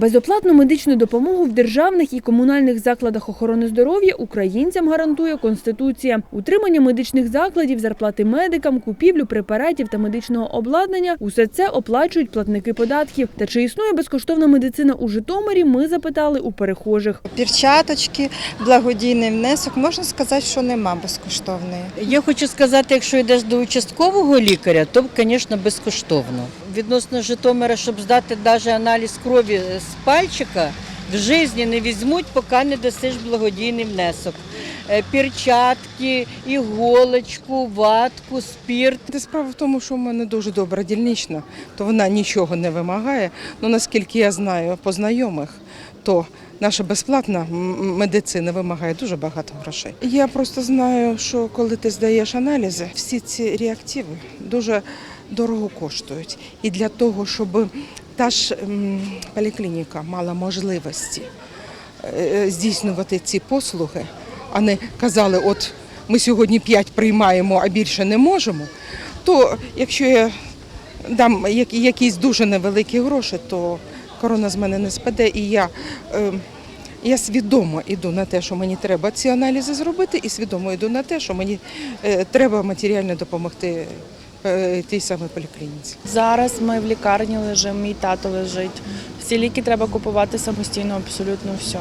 Безоплатну медичну допомогу в державних і комунальних закладах охорони здоров'я українцям гарантує Конституція. Утримання медичних закладів, зарплати медикам, купівлю препаратів та медичного обладнання – усе це оплачують платники податків. Та чи існує безкоштовна медицина у Житомирі, ми запитали у перехожих. Перчаточки, благодійний внесок. Можна сказати, що нема безкоштовної. Я хочу сказати, якщо йдеш до участкового лікаря, то, звісно, безкоштовно. Відносно Житомира, щоб здати навіть аналіз крові з пальчика, в житті не візьмуть, поки не дасиш благодійний внесок. Е, Перчатки, іголочку, ватку, спірт. Та Справа в тому, що в мене дуже добра дільнична, то вона нічого не вимагає. Ну наскільки я знаю по знайомих, то наша безплатна медицина вимагає дуже багато грошей. Я просто знаю, що коли ти здаєш аналізи, всі ці реактиви дуже дорого коштують. І для того, щоб та ж поліклініка мала можливості е, здійснювати ці послуги, а не казали, от ми сьогодні 5 приймаємо, а більше не можемо, то якщо я дам якісь дуже невеликі гроші, то корона з мене не спаде. І я, е, я свідомо йду на те, що мені треба ці аналізи зробити, і свідомо йду на те, що мені е, треба матеріально допомогти е, тій самій поліклініці. Зараз ми в лікарні лежимо, мій тато лежить. Всі ліки треба купувати самостійно, абсолютно все.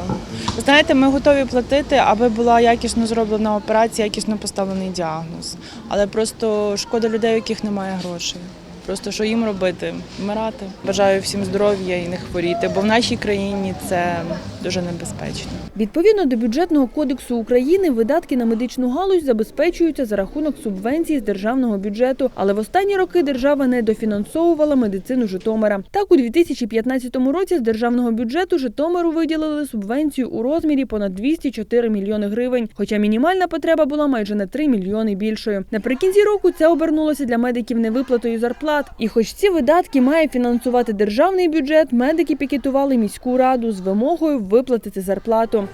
Ви знаєте, ми готові платити, аби була якісно зроблена операція, якісно поставлений діагноз. Але просто шкода людей, у яких немає грошей. Просто що їм робити? Вмирати. Бажаю всім здоров'я і не хворіти, бо в нашій країні це дуже небезпечно. Відповідно до бюджетного кодексу України, видатки на медичну галузь забезпечуються за рахунок субвенцій з державного бюджету. Але в останні роки держава не дофінансовувала медицину Житомира. Так, у 2015 році з державного бюджету Житомиру виділили субвенцію у розмірі понад 204 мільйони гривень. Хоча мінімальна потреба була майже на 3 мільйони більшою. Наприкінці року це обернулося для медиків невиплатою зарплат. І хоч ці видатки має фінансувати державний бюджет, медики пікетували міську раду з вимогою виплатити зарплату.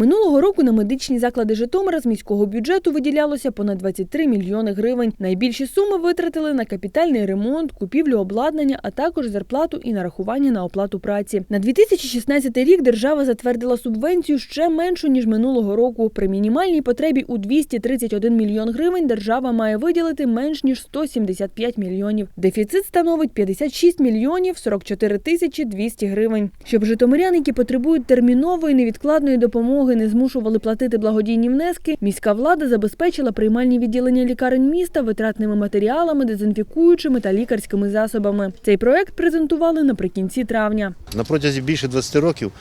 Минулого року на медичні заклади Житомира з міського бюджету виділялося понад 23 мільйони гривень. Найбільші суми витратили на капітальний ремонт, купівлю обладнання, а також зарплату і нарахування на оплату праці. На 2016 рік держава затвердила субвенцію ще меншу ніж минулого року. При мінімальній потребі у 231 мільйон гривень держава має виділити менш ніж 175 мільйонів. Дефіцит становить 56 мільйонів 44 тисячі 200 гривень. Щоб житомирян, які потребують термінової невідкладної допомоги, не змушували платити благодійні внески, міська влада забезпечила приймальні відділення лікарень міста витратними матеріалами, дезінфікуючими та лікарськими засобами. Цей проект презентували наприкінці травня. На протязі більше 20 років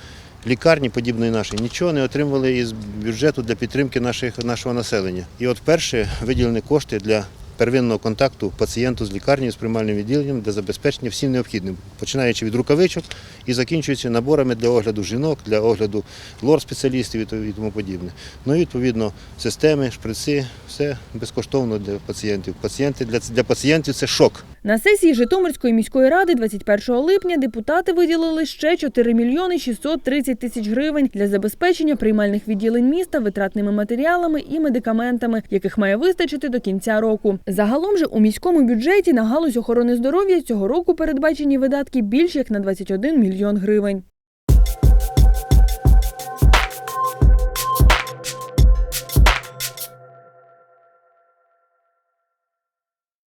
лікарні подібної нашої нічого не отримували із бюджету для підтримки наших, нашого населення. І от перше виділені кошти для первинного контакту пацієнту з лікарні з приймальним відділенням для забезпечення всім необхідним, починаючи від рукавичок і закінчуючи наборами для огляду жінок, для огляду лор-спеціалістів і тому подібне. Ну і відповідно системи, шприци, все безкоштовно для пацієнтів. Пацієнти для, для пацієнтів це шок. На сесії Житомирської міської ради 21 липня депутати виділили ще 4 мільйони 630 тисяч гривень для забезпечення приймальних відділень міста витратними матеріалами і медикаментами, яких має вистачити до кінця року. Загалом же у міському бюджеті на галузь охорони здоров'я цього року передбачені видатки більш як на 21 мільйон гривень.